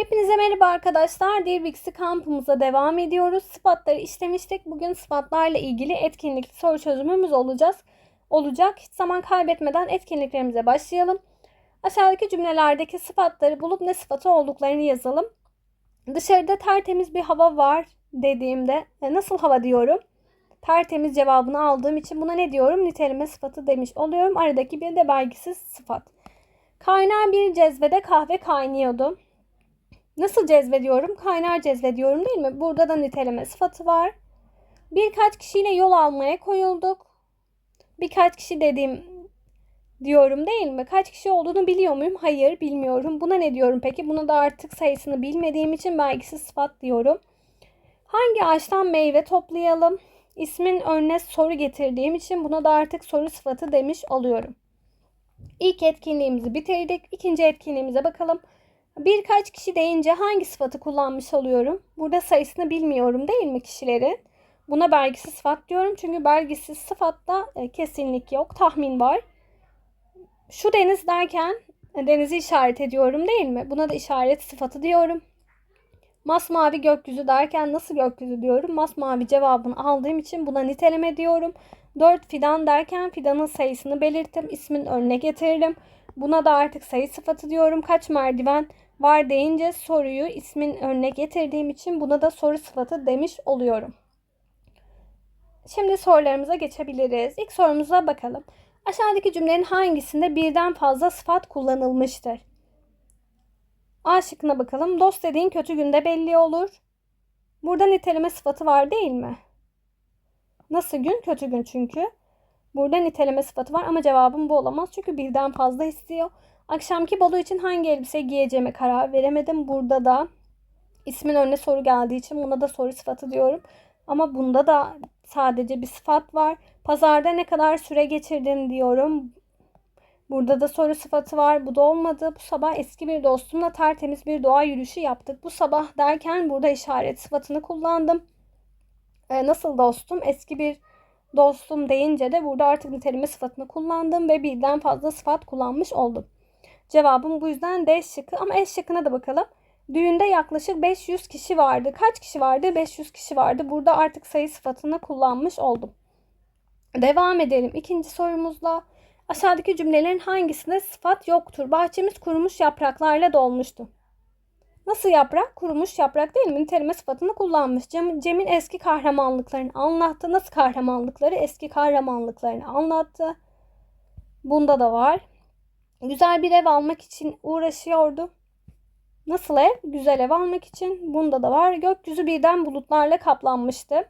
Hepinize merhaba arkadaşlar. Dilbix'i kampımıza devam ediyoruz. Sıfatları işlemiştik. Bugün sıfatlarla ilgili etkinlikli soru çözümümüz olacağız. Olacak. Hiç zaman kaybetmeden etkinliklerimize başlayalım. Aşağıdaki cümlelerdeki sıfatları bulup ne sıfatı olduklarını yazalım. Dışarıda tertemiz bir hava var dediğimde e, nasıl hava diyorum? Tertemiz cevabını aldığım için buna ne diyorum? Niteleme sıfatı demiş oluyorum. Aradaki bir de belgisiz sıfat. Kaynar bir cezvede kahve kaynıyordu. Nasıl cezbediyorum? Kaynar cezbediyorum değil mi? Burada da niteleme sıfatı var. Birkaç kişiyle yol almaya koyulduk. Birkaç kişi dediğim diyorum değil mi? Kaç kişi olduğunu biliyor muyum? Hayır bilmiyorum. Buna ne diyorum peki? Buna da artık sayısını bilmediğim için belgisiz sıfat diyorum. Hangi ağaçtan meyve toplayalım? İsmin önüne soru getirdiğim için buna da artık soru sıfatı demiş oluyorum. İlk etkinliğimizi bitirdik. İkinci etkinliğimize bakalım. Birkaç kişi deyince hangi sıfatı kullanmış oluyorum? Burada sayısını bilmiyorum değil mi kişilerin? Buna belgisiz sıfat diyorum. Çünkü belgisiz sıfatta e, kesinlik yok. Tahmin var. Şu deniz derken e, denizi işaret ediyorum değil mi? Buna da işaret sıfatı diyorum. Masmavi gökyüzü derken nasıl gökyüzü diyorum? Masmavi cevabını aldığım için buna niteleme diyorum. 4 fidan derken fidanın sayısını belirttim. ismin önüne getiririm. Buna da artık sayı sıfatı diyorum. Kaç merdiven var deyince soruyu ismin önüne getirdiğim için buna da soru sıfatı demiş oluyorum. Şimdi sorularımıza geçebiliriz. İlk sorumuza bakalım. Aşağıdaki cümlenin hangisinde birden fazla sıfat kullanılmıştır? A şıkkına bakalım. Dost dediğin kötü günde belli olur. Burada niteleme sıfatı var değil mi? Nasıl gün? Kötü gün çünkü. Burada niteleme sıfatı var ama cevabım bu olamaz. Çünkü birden fazla istiyor. Akşamki balo için hangi elbise giyeceğime karar veremedim. Burada da ismin önüne soru geldiği için buna da soru sıfatı diyorum. Ama bunda da sadece bir sıfat var. Pazarda ne kadar süre geçirdin diyorum. Burada da soru sıfatı var. Bu da olmadı. Bu sabah eski bir dostumla tertemiz bir doğa yürüyüşü yaptık. Bu sabah derken burada işaret sıfatını kullandım. Ee, nasıl dostum? Eski bir dostum deyince de burada artık niteleme sıfatını kullandım ve birden fazla sıfat kullanmış oldum. Cevabım bu yüzden D şıkkı ama E şıkkına da bakalım. Düğünde yaklaşık 500 kişi vardı. Kaç kişi vardı? 500 kişi vardı. Burada artık sayı sıfatını kullanmış oldum. Devam edelim ikinci sorumuzla. Aşağıdaki cümlelerin hangisinde sıfat yoktur? Bahçemiz kurumuş yapraklarla dolmuştu. Nasıl yaprak? Kurumuş yaprak değil mi? Niteleme sıfatını kullanmış. Cem, Cem'in eski kahramanlıklarını anlattı. Nasıl kahramanlıkları? Eski kahramanlıklarını anlattı. Bunda da var. Güzel bir ev almak için uğraşıyordu. Nasıl ev? Güzel ev almak için. Bunda da var. Gökyüzü birden bulutlarla kaplanmıştı.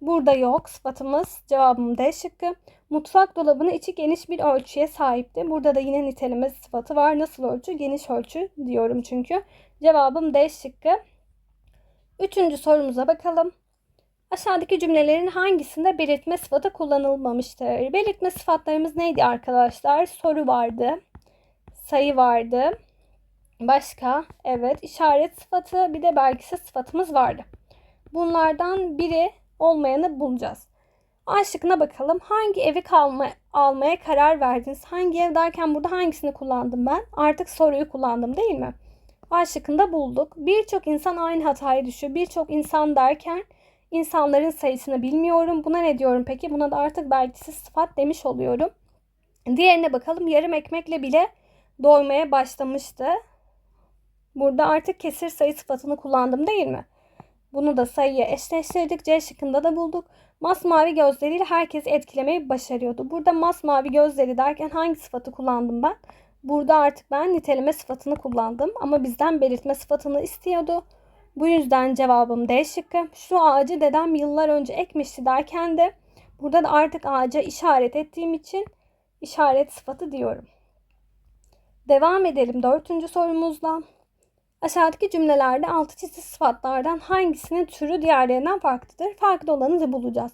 Burada yok sıfatımız. Cevabım D şıkkı. Mutfak dolabının içi geniş bir ölçüye sahipti. Burada da yine niteleme sıfatı var. Nasıl ölçü? Geniş ölçü diyorum çünkü. Cevabım D şıkkı. Üçüncü sorumuza bakalım. Aşağıdaki cümlelerin hangisinde belirtme sıfatı kullanılmamıştır? Belirtme sıfatlarımız neydi arkadaşlar? Soru vardı. Sayı vardı. Başka? Evet. işaret sıfatı bir de belgisiz sıfatımız vardı. Bunlardan biri olmayanı bulacağız. A şıkkına bakalım. Hangi evi kalma, almaya karar verdiniz? Hangi ev derken burada hangisini kullandım ben? Artık soruyu kullandım değil mi? A şıkkında bulduk. Birçok insan aynı hatayı düşüyor. Birçok insan derken insanların sayısını bilmiyorum. Buna ne diyorum peki? Buna da artık belgisiz sıfat demiş oluyorum. Diğerine bakalım. Yarım ekmekle bile doymaya başlamıştı. Burada artık kesir sayı sıfatını kullandım değil mi? Bunu da sayıya eşleştirdik. C şıkkında da bulduk. Masmavi gözleriyle herkesi etkilemeyi başarıyordu. Burada masmavi gözleri derken hangi sıfatı kullandım ben? Burada artık ben niteleme sıfatını kullandım ama bizden belirtme sıfatını istiyordu. Bu yüzden cevabım D şıkkı. Şu ağacı dedem yıllar önce ekmişti derken de burada da artık ağaca işaret ettiğim için işaret sıfatı diyorum. Devam edelim dördüncü sorumuzla. Aşağıdaki cümlelerde altı çizili sıfatlardan hangisinin türü diğerlerinden farklıdır? Farklı olanı da bulacağız.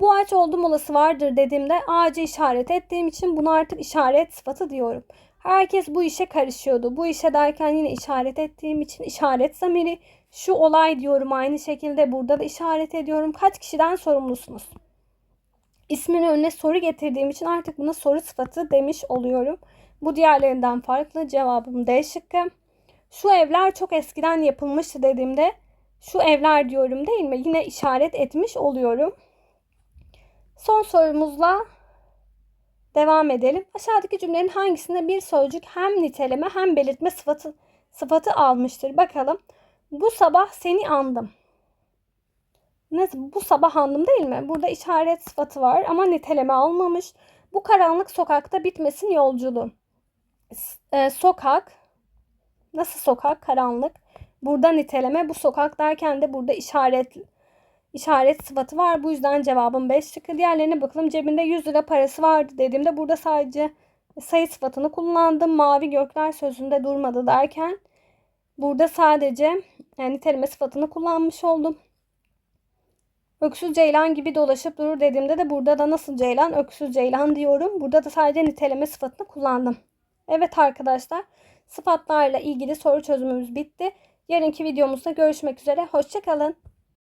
Bu ağaç oldum olası vardır dediğimde ağacı işaret ettiğim için buna artık işaret sıfatı diyorum. Herkes bu işe karışıyordu. Bu işe derken yine işaret ettiğim için işaret zamiri. Şu olay diyorum aynı şekilde burada da işaret ediyorum. Kaç kişiden sorumlusunuz? İsmin önüne soru getirdiğim için artık buna soru sıfatı demiş oluyorum. Bu diğerlerinden farklı. Cevabım D şıkkı. Şu evler çok eskiden yapılmıştı dediğimde şu evler diyorum değil mi? Yine işaret etmiş oluyorum. Son sorumuzla devam edelim. Aşağıdaki cümlenin hangisinde bir sözcük hem niteleme hem belirtme sıfatı sıfatı almıştır? Bakalım. Bu sabah seni andım. Nasıl? Bu sabah andım değil mi? Burada işaret sıfatı var ama niteleme almamış. Bu karanlık sokakta bitmesin yolculuğum. S- e, sokak. Nasıl sokak? Karanlık. Burada niteleme. Bu sokak derken de burada işaret işaret sıfatı var. Bu yüzden cevabım 5 şıkkı. Diğerlerine bakalım. Cebinde 100 lira parası vardı dediğimde burada sadece sayı sıfatını kullandım. Mavi gökler sözünde durmadı derken burada sadece yani niteleme sıfatını kullanmış oldum. Öksüz ceylan gibi dolaşıp durur dediğimde de burada da nasıl ceylan öksüz ceylan diyorum. Burada da sadece niteleme sıfatını kullandım. Evet arkadaşlar sıfatlarla ilgili soru çözümümüz bitti. Yarınki videomuzda görüşmek üzere. Hoşçakalın.